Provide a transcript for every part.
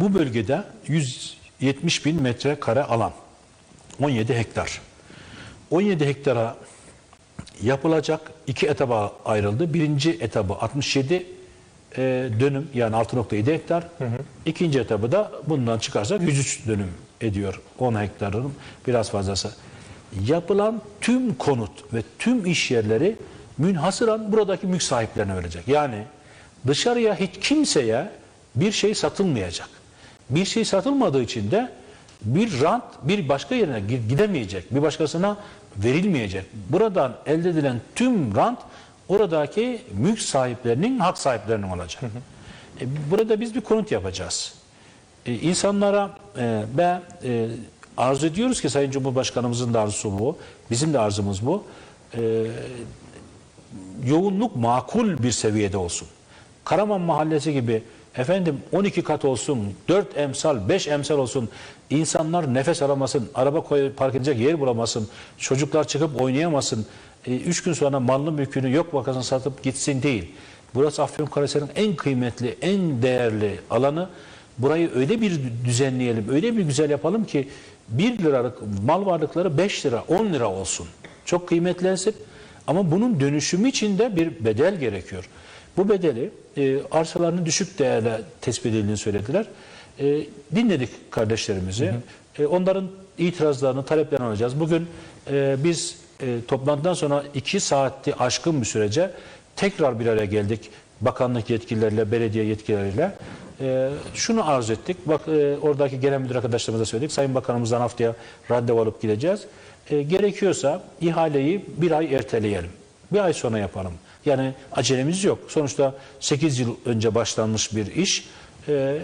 Bu bölgede 170 bin metrekare alan, 17 hektar. 17 hektara yapılacak iki etaba ayrıldı. Birinci etabı 67 e, dönüm yani 6.7 hektar. İkinci etabı da bundan çıkarsak 103 dönüm ediyor. 10 hektarın biraz fazlası. Yapılan tüm konut ve tüm iş yerleri münhasıran buradaki mülk sahiplerine verecek. Yani dışarıya hiç kimseye bir şey satılmayacak. Bir şey satılmadığı için de bir rant bir başka yerine gi- gidemeyecek. Bir başkasına verilmeyecek. Buradan elde edilen tüm rant oradaki mülk sahiplerinin hak sahiplerinin olacak. E, burada biz bir konut yapacağız. E, insanlara e, ve e, arzu ediyoruz ki Sayın Cumhurbaşkanımızın da arzusu bu. Bizim de arzumuz bu. E, yoğunluk makul bir seviyede olsun. Karaman Mahallesi gibi efendim 12 kat olsun, 4 emsal, 5 emsal olsun. İnsanlar nefes alamasın, araba koy, park edecek yer bulamasın, çocuklar çıkıp oynayamasın. 3 gün sonra malını mülkünü yok vakasını satıp gitsin değil. Burası Afyonkarahisar'ın en kıymetli, en değerli alanı. Burayı öyle bir düzenleyelim, öyle bir güzel yapalım ki 1 liralık mal varlıkları 5 lira, 10 lira olsun. Çok kıymetlensin. Ama bunun dönüşümü için de bir bedel gerekiyor. Bu bedeli e, arsalarının düşük değerle tespit edildiğini söylediler. E, dinledik kardeşlerimizi. E, onların itirazlarını, taleplerini alacağız. Bugün e, biz e, toplantıdan sonra iki saatti aşkın bir sürece tekrar bir araya geldik. Bakanlık yetkilileriyle, belediye yetkilileriyle. E, şunu arz ettik. Bak e, oradaki genel müdür arkadaşlarımıza söyledik. Sayın Bakanımızdan haftaya randevu alıp gideceğiz. E, gerekiyorsa ihaleyi bir ay erteleyelim. Bir ay sonra yapalım. Yani acelemiz yok. Sonuçta 8 yıl önce başlanmış bir iş. E,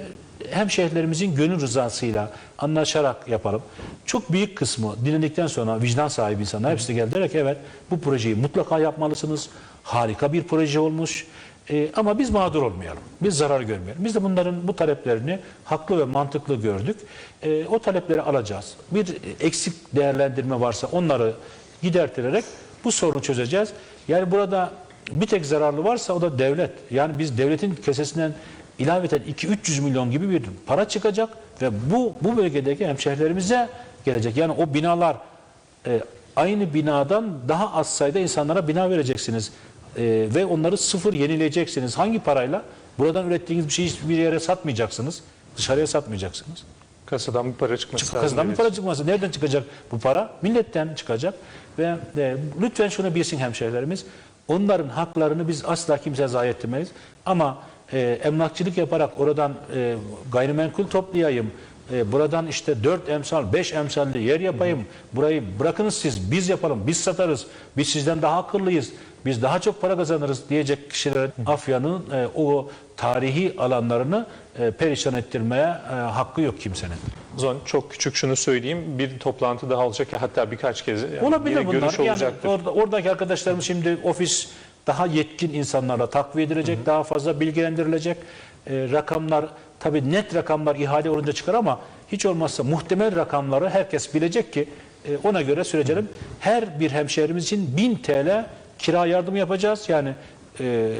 hemşehrilerimizin gönül rızasıyla anlaşarak yapalım. Çok büyük kısmı dinledikten sonra vicdan sahibi insanlar hepsi de geldi ki evet bu projeyi mutlaka yapmalısınız. Harika bir proje olmuş. E, ama biz mağdur olmayalım. Biz zarar görmeyelim. Biz de bunların bu taleplerini haklı ve mantıklı gördük. E, o talepleri alacağız. Bir eksik değerlendirme varsa onları gidertilerek bu sorunu çözeceğiz. Yani burada bir tek zararlı varsa o da devlet. Yani biz devletin kesesinden ilaveten 2-300 milyon gibi bir para çıkacak ve bu bu bölgedeki hemşehrilerimize gelecek. Yani o binalar e, aynı binadan daha az sayıda insanlara bina vereceksiniz. E, ve onları sıfır yenileyeceksiniz. Hangi parayla? Buradan ürettiğiniz bir şeyi hiçbir yere satmayacaksınız. Dışarıya satmayacaksınız. Kasadan bir para çıkması lazım. Kasadan bir para çıkması. Nereden çıkacak bu para? Milletten çıkacak. Ve e, lütfen şunu bilsin hemşehrilerimiz. Onların haklarını biz asla kimseye zayi ettirmeyiz. Ama e, emlakçılık yaparak oradan e, gayrimenkul toplayayım. E, buradan işte 4 emsal, 5 emsalli yer yapayım. Burayı bırakınız siz, biz yapalım, biz satarız. Biz sizden daha akıllıyız. Biz daha çok para kazanırız diyecek kişilerin Afya'nın e, o tarihi alanlarını e, perişan ettirmeye e, hakkı yok kimsenin. O zaman çok küçük şunu söyleyeyim. Bir toplantı daha olacak ya hatta birkaç kez yani Olabilir yine bunlar. görüş Yani olacaktır. orada, oradaki arkadaşlarımız şimdi ofis daha yetkin insanlarla takviye edilecek, daha fazla bilgilendirilecek. Ee, rakamlar tabii net rakamlar ihale olunca çıkar ama hiç olmazsa muhtemel rakamları herkes bilecek ki e, ona göre sürecelim. Her bir hemşehrimiz için 1000 TL kira yardımı yapacağız. Yani e,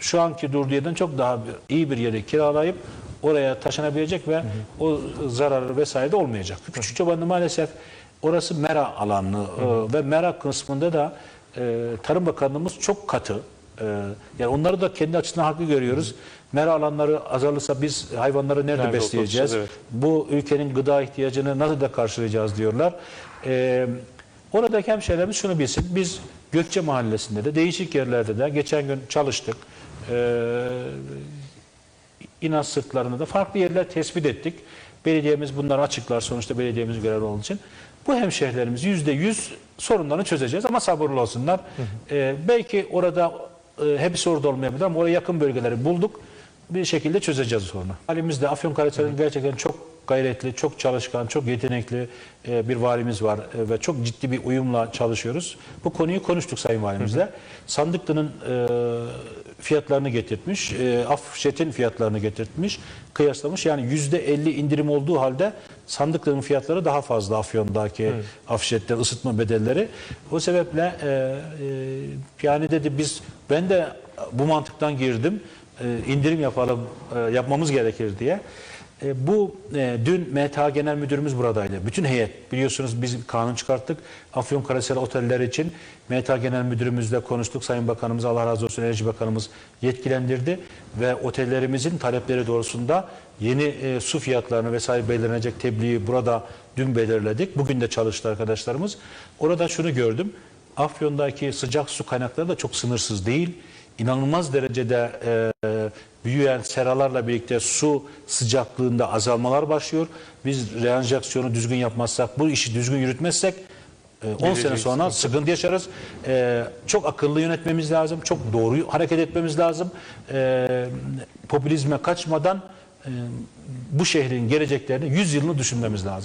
şu anki durduğu yerden çok daha iyi bir yeri kiralayıp oraya taşınabilecek ve o zararı vesaire de olmayacak. Küçük çobanlı maalesef orası mera alanı e, ve mera kısmında da e, Tarım Bakanlığımız çok katı. E, yani onları da kendi açısından haklı görüyoruz. Mera alanları azalırsa biz hayvanları nerede, Nerede besleyeceğiz? otlatacağız, Bu ülkenin gıda ihtiyacını nasıl da karşılayacağız diyorlar. E, oradaki hemşehrilerimiz şunu bilsin. Biz Gökçe Mahallesi'nde de değişik yerlerde de geçen gün çalıştık. E, İnaz sırtlarında da farklı yerler tespit ettik. Belediyemiz bunları açıklar sonuçta belediyemiz görevli olduğu için. Bu hemşehrilerimiz yüzde yüz sorunlarını çözeceğiz ama sabırlı olsunlar. Ee, belki orada e, hepsi orada olmayabilir ama oraya yakın bölgeleri bulduk. Bir şekilde çözeceğiz sorunu. Halimizde Afyonkarahisar'ın gerçekten çok gayretli, çok çalışkan, çok yetenekli e, bir valimiz var e, ve çok ciddi bir uyumla çalışıyoruz. Bu konuyu konuştuk Sayın Valimizle. Sandıklı'nın e, fiyatlarını getirtmiş, e, Afşet'in fiyatlarını getirtmiş, kıyaslamış. Yani yüzde 50 indirim olduğu halde Sandıklı'nın fiyatları daha fazla Afyon'daki Afşet'te ısıtma bedelleri. O sebeple e, e, yani dedi biz ben de bu mantıktan girdim. E, indirim yapalım, e, yapmamız gerekir diye. E, bu e, dün MTA Genel Müdürümüz buradaydı. Bütün heyet biliyorsunuz biz kanun çıkarttık. Afyonkarahisar oteller için MTA Genel Müdürümüzle konuştuk. Sayın Bakanımız Allah razı olsun Enerji Bakanımız yetkilendirdi ve otellerimizin talepleri doğrusunda yeni e, su fiyatlarını vesaire belirlenecek tebliği burada dün belirledik. Bugün de çalıştı arkadaşlarımız. Orada şunu gördüm. Afyon'daki sıcak su kaynakları da çok sınırsız değil. İnanılmaz derecede e, büyüyen seralarla birlikte su sıcaklığında azalmalar başlıyor. Biz reenjeksiyonu düzgün yapmazsak, bu işi düzgün yürütmezsek e, 10 sene Gelecek sonra sıkıntı yaşarız. E, çok akıllı yönetmemiz lazım, çok doğru hareket etmemiz lazım. E, popülizme kaçmadan e, bu şehrin geleceklerini 100 yılını düşünmemiz lazım.